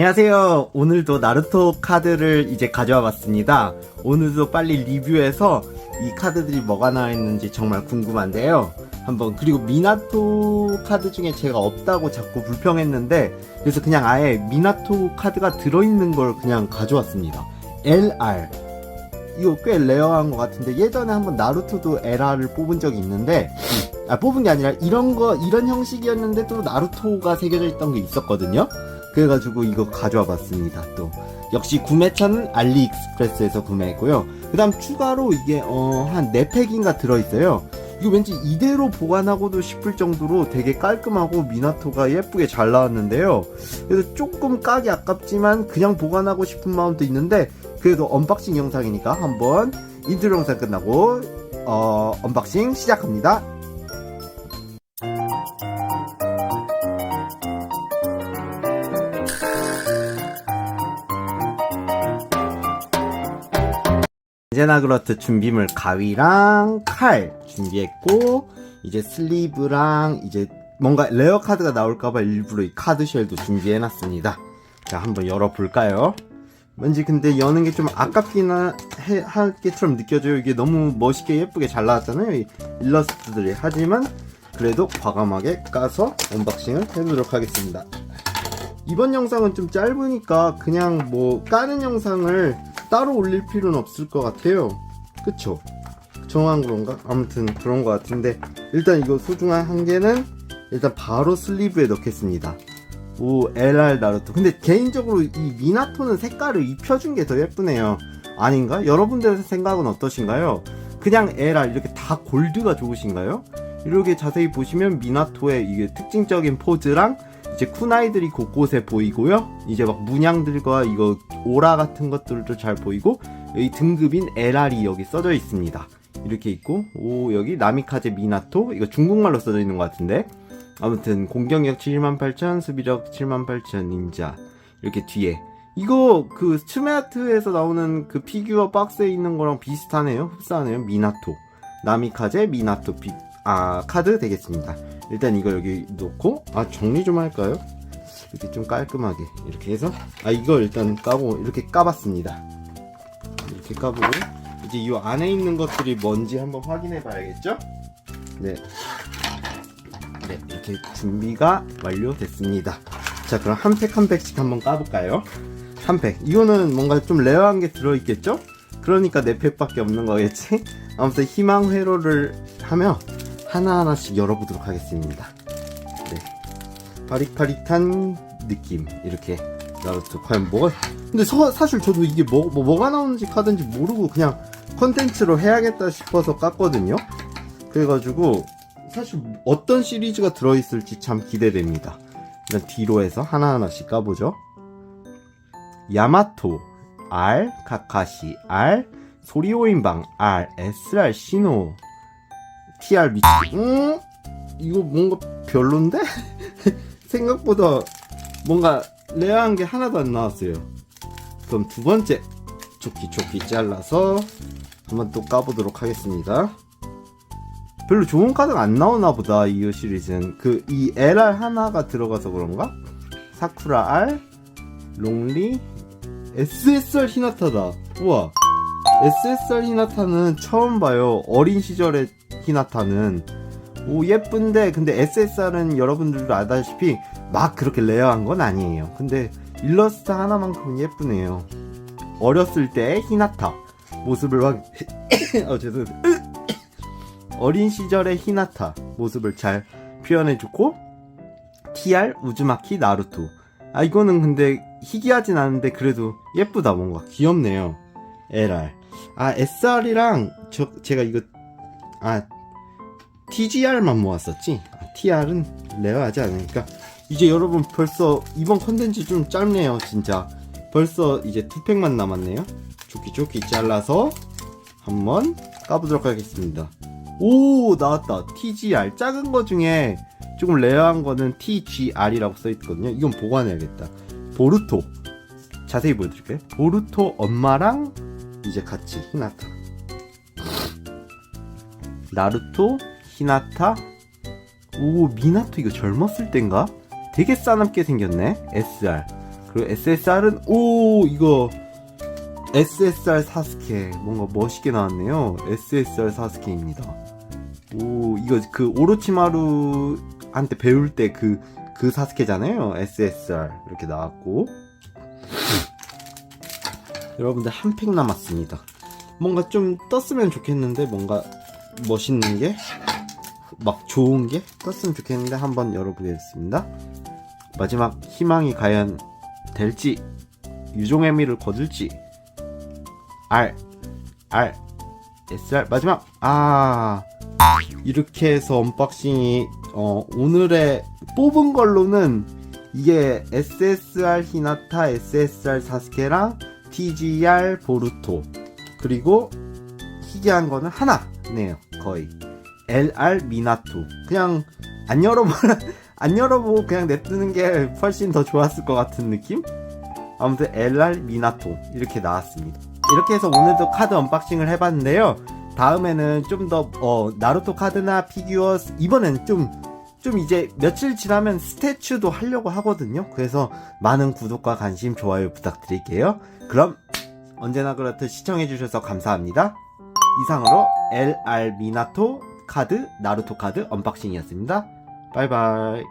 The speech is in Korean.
안녕하세요. 오늘도 나루토 카드를 이제 가져와 봤습니다. 오늘도 빨리 리뷰해서 이 카드들이 뭐가 나와 있는지 정말 궁금한데요. 한번 그리고 미나토 카드 중에 제가 없다고 자꾸 불평했는데 그래서 그냥 아예 미나토 카드가 들어있는 걸 그냥 가져왔습니다. LR 이거 꽤 레어한 것 같은데 예전에 한번 나루토도 LR을 뽑은 적이 있는데 아 뽑은 게 아니라 이런 거 이런 형식이었는데 또 나루토가 새겨져 있던 게 있었거든요. 그래가지고 이거 가져와 봤습니다. 또 역시 구매처는 알리익스프레스에서 구매했고요. 그 다음 추가로 이게 어 한 4팩인가 들어있어요. 이거 왠지 이대로 보관하고도 싶을 정도로 되게 깔끔하고 미나토가 예쁘게 잘 나왔는데요. 그래서 조금 까기 아깝지만 그냥 보관하고 싶은 마음도 있는데 그래도 언박싱 영상이니까 한번 인트로 영상 끝나고 어, 언박싱 시작합니다. 이제나 그렇듯 준비물 가위랑 칼 준비했고 이제 슬리브랑 이제 뭔가 레어 카드가 나올까봐 일부러 이 카드 쉘도 준비해놨습니다. 자 한번 열어볼까요? 왠지 근데 여는 게 좀 아깝기나 해, 할 게처럼 느껴져요. 이게 너무 멋있게 예쁘게 잘 나왔잖아요. 이 일러스트들이. 하지만 그래도 과감하게 까서 언박싱을 해보도록 하겠습니다. 이번 영상은 좀 짧으니까 그냥 뭐 까는 영상을 따로 올릴 필요는 없을 것 같아요. 그쵸? 정한 그런가? 아무튼 그런 것 같은데 일단 이거 소중한 한 개는 일단 바로 슬리브에 넣겠습니다. 오 LR 나루토 근데 개인적으로 이 미나토는 색깔을 입혀준 게 더 예쁘네요. 아닌가? 여러분들의 생각은 어떠신가요? 그냥 LR 이렇게 다 골드가 좋으신가요? 이렇게 자세히 보시면 미나토의 이게 특징적인 포즈랑 이제 쿠나이들이 곳곳에 보이고요. 이제 막 문양들과 이거 오라 같은 것들도 잘 보이고 여기 등급인 LR이 여기 써져 있습니다. 이렇게 있고 오 여기 나미카제 미나토. 이거 중국말로 써져 있는 것 같은데. 아무튼 공격력 78,000 수비력 78,000 닌자. 이렇게 뒤에. 이거 그 스츠메아트에서 나오는 그 피규어 박스에 있는 거랑 비슷하네요. 흡사하네요. 미나토. 나미카제 미나토 피, 아 카드 되겠습니다 일단 이거 여기 놓고 아 정리 좀 할까요? 이렇게 좀 깔끔하게 이렇게 해서 아 이거 일단 까고 이렇게 까봤습니다 이렇게 까보고 이제 이 안에 있는 것들이 뭔지 한번 확인해 봐야겠죠? 네. 네, 이렇게 준비가 완료됐습니다. 자, 그럼 한 팩 한 팩씩 한번 까볼까요? 한 팩. 이거는 뭔가 좀 레어한 게 들어있겠죠? 그러니까 네 팩밖에 없는 거겠지? 아무튼 희망 회로를 하며 하나하나씩 열어보도록 하겠습니다. 네. 파릿파릿한 느낌. 이렇게 나루토 과연 뭐가 근데 서- 사실 저도 이게 뭐, 뭐 뭐 가 나오는지 카드인지 모르고 그냥 컨텐츠로 해야겠다 싶어서 깠거든요. 그래가지고 사실 어떤 시리즈가 들어있을지 참 기대됩니다. 일단 뒤로 해서 하나하나씩 까보죠. 야마토 R, 카카시 R, 소리오인방 R, SR 신호 TR 미치 음? 이거 뭔가 별론데? 생각보다 뭔가 레어한 게 하나도 안 나왔어요. 그럼 두 번째 조끼 조끼 잘라서 한번 또 까보도록 하겠습니다. 별로 좋은 카드가 안 나오나 보다 이 시리즈는 그 이 LR 하나가 들어가서 그런가? 사쿠라 R 롱리 SSR 히나타다 우와 SSR 히나타는 처음 봐요 어린 시절의 히나타는 오 예쁜데 근데 SSR은 여러분들도 알다시피 막 그렇게 레어한 건 아니에요. 근데 일러스트 하나만큼은 예쁘네요. 어렸을 때의 히나타 모습을 확 어, 죄송해요. 어린 시절의 히나타 모습을 잘 표현해주고 TR 우즈마키 나루토. 아 이거는 근데 희귀하진 않은데 그래도 예쁘다. 뭔가 귀엽네요. LR 아 SR이랑 저 제가 이거 아 TGR만 모았었지? 아, TR은 레어하지 않으니까. 이제 여러분 벌써 이번 컨텐츠 좀 짧네요 진짜. 벌써 이제 두 팩만 남았네요. 조끼 조끼 잘라서 한번 까보도록 하겠습니다. 오 나왔다. TGR 작은 거 중에 조금 레어한 거는 TGR이라고 써있거든요. 이건 보관해야겠다. 보루토. 자세히 보여드릴게요. 보루토 엄마랑 이제 같이 히나타 나루토 히나타 오 미나토 이거 젊었을 땐가? 되게 싸납게 생겼네 SR 그리고 SSR은 오 이거 SSR 사스케 뭔가 멋있게 나왔네요. SSR 사스케입니다. 오 이거 그 오로치마루한테 배울 때 그그 사스케잖아요. SSR 이렇게 나왔고 여러분들 한 팩 남았습니다. 뭔가 좀 떴으면 좋겠는데 뭔가 멋있는 게 막 좋은 게 떴으면 좋겠는데 한번 열어보겠습니다. 마지막 희망이 과연 될지 유종의 미를 거둘지. R R SR 마지막. 아 이렇게 해서 언박싱이 어, 오늘의 뽑은 걸로는 이게 SSR 히나타, SSR 사스케랑 TGR 보루토. 그리고 희귀한 거는 하나네요 거의 LR 미나토 그냥 안 열어보 안 열어보고 그냥 냅두는 게 훨씬 더 좋았을 것 같은 느낌? 아무튼 LR 미나토 이렇게 나왔습니다. 이렇게 해서 오늘도 카드 언박싱을 해봤는데요. 다음에는 좀더 어, 나루토 카드나 피규어 이번엔 좀좀 이제 며칠 지나면 스태츄도 하려고 하거든요. 그래서 많은 구독과 관심, 좋아요 부탁드릴게요. 그럼 언제나 그렇듯 시청해주셔서 감사합니다. 이상으로 LR 미나토 카드, 나루토 카드 언박싱이었습니다. 바이바이.